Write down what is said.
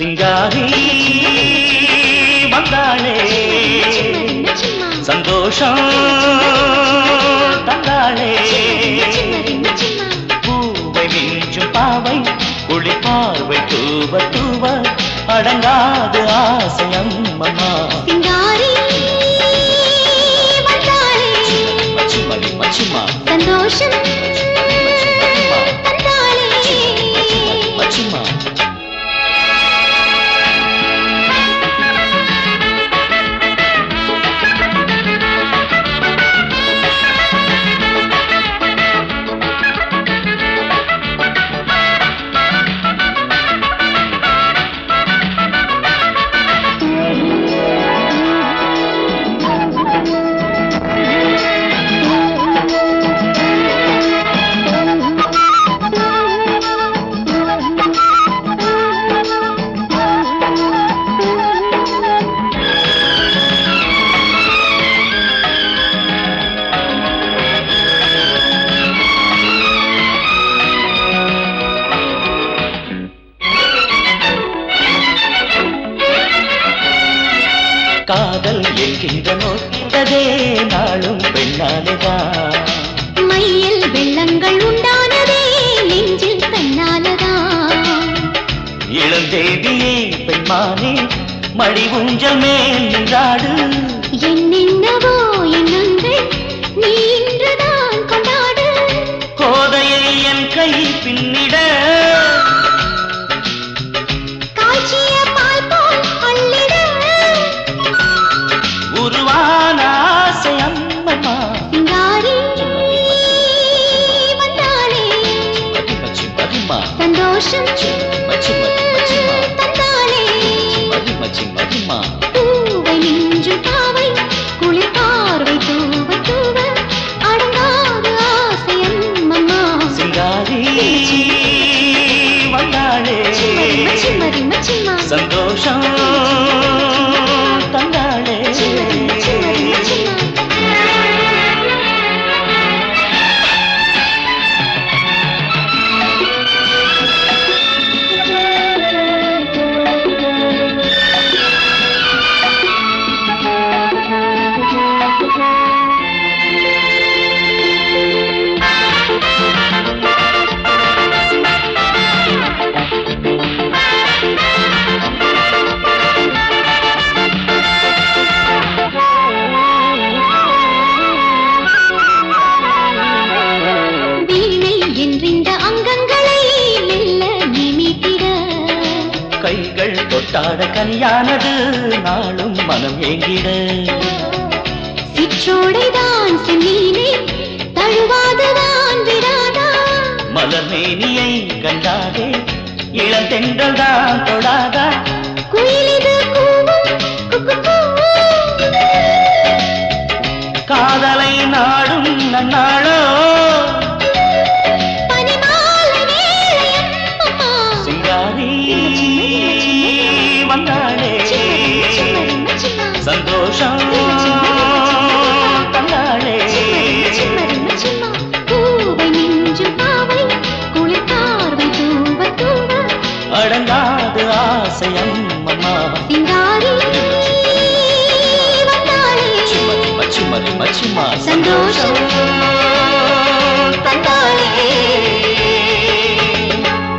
சிங்காரி வந்தாளே. சந்தோஷம் தந்தாளே. பூவை மிஞ்சும் பாவை குளி பார்வை தூவ தூவ அடங்காது ஆசையம் அம்மா சந்தோஷம் காதல் என்கின்ற நோட்டதே நாளும் பெண்ணாலேதான் மையில் வெள்ளங்கள் உண்டானதே நெஞ்சில் தன்னாலதான். இளந்தேவியே பெண்மானே மடி ஊஞ்சல் மேல் நின்றாடு. சந்தோஷம் மச்சி தொட்டாட கனியானது நாளும் மனம் ஏங்கிட. சிற்றோடைதான் செம்மீனே தழுவாததான் விடாதா? மலர்மேனியை கண்டாதே இளந்தென்றல் தான் தொடாதா? குயிலிது தூவ தூவ. அடங்காது ஆசையம் அம்மா சிங்காரி வந்தாளே மச்சி